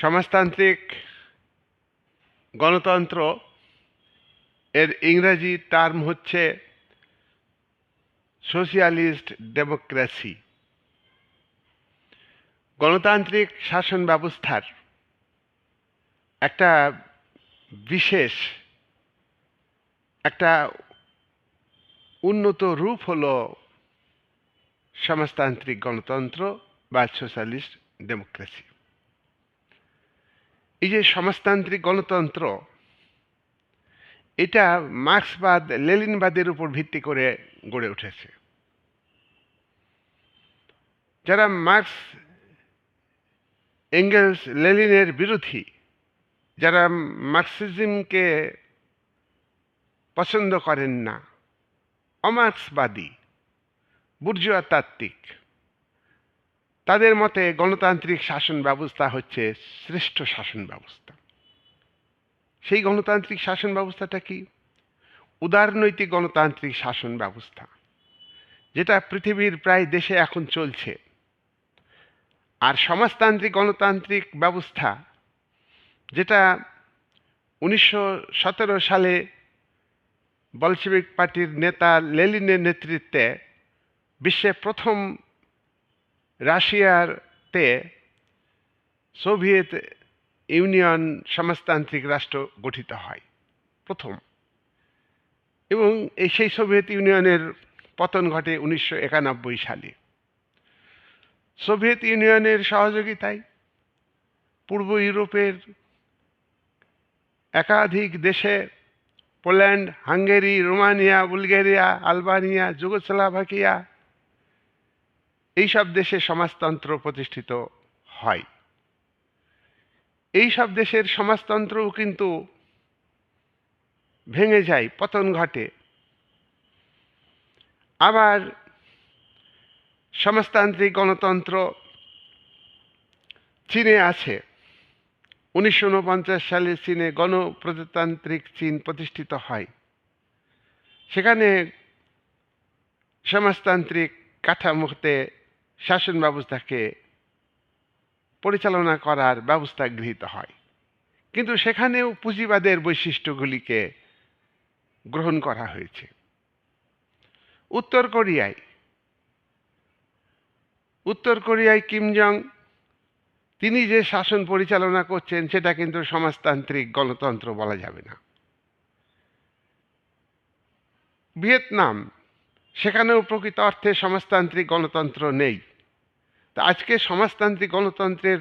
সমাজতান্ত্রিক গণতন্ত্র, এর ইংরাজি টার্ম হচ্ছে সোশিয়ালিস্ট ডেমোক্রেসি গণতান্ত্রিক শাসন ব্যবস্থার একটা বিশেষ, একটা উন্নত রূপ হলো সমাজতান্ত্রিক গণতন্ত্র বা সোশ্যালিস্ট ডেমোক্রেসি এই যে সমাজতান্ত্রিক গণতন্ত্র, এটা মার্ক্সবাদ লেলিনবাদের উপর ভিত্তি করে গড়ে উঠেছে। যারা মার্ক্স, এঙ্গেলস লেলিনের বিরোধী, যারা মার্কসিজমকে পছন্দ করেন না, অমার্ক্সবাদী, বুর্জুয়া তাত্ত্বিক তাদের মতে গণতান্ত্রিক শাসন ব্যবস্থা হচ্ছে শ্রেষ্ঠ শাসন ব্যবস্থা। সেই গণতান্ত্রিক শাসন ব্যবস্থাটা কি? উদারনৈতিক গণতান্ত্রিক শাসন ব্যবস্থা, যেটা পৃথিবীর প্রায় দেশে এখন চলছে। আর সমাজতান্ত্রিক গণতান্ত্রিক ব্যবস্থা, যেটা উনিশশো সতেরো সালে বলশেবিক পার্টির নেতা লেলিনের নেতৃত্বে বিশ্বে প্রথম রাশিয়াতে সোভিয়েত ইউনিয়ন সমাজতান্ত্রিক রাষ্ট্র গঠিত হয়, প্রথম। এবং এই সেই সোভিয়েত ইউনিয়নের পতন ঘটে উনিশশো একানব্বই সালে। সোভিয়েত ইউনিয়নের সহযোগিতায় পূর্ব ইউরোপের একাধিক দেশে Poland, Hungary, Romania, Bulgaria, Albania, Yugoslavia এইসব দেশে সমাজতন্ত্র প্রতিষ্ঠিত হয়। এই সব দেশের সমাজতন্ত্রও কিন্তু ভেঙে যায়, পতন ঘটে। আবার সমাজতান্ত্রিক গণতন্ত্র চীনে আছে। উনিশশো উনপঞ্চাশ সালে চীনে গণপ্রজাতান্ত্রিক চীন প্রতিষ্ঠিত হয়। সেখানে সমাজতান্ত্রিক কাঠামোতে শাসন ব্যবস্থাকে পরিচালনা করার ব্যবস্থা গৃহীত হয়। কিন্তু সেখানেও পুঁজিবাদের বৈশিষ্ট্যগুলিকে গ্রহণ করা হয়েছে। উত্তর কোরিয়ায় উত্তর কোরিয়ায় কিম জং, তিনি যে শাসন পরিচালনা করছেন, সেটা কিন্তু সমাজতান্ত্রিক গণতন্ত্র বলা যাবে না। ভিয়েতনাম, সেখানেও প্রকৃত অর্থে সমাজতান্ত্রিক গণতন্ত্র নেই। আজকে সমাজতান্ত্রিক গণতন্ত্রের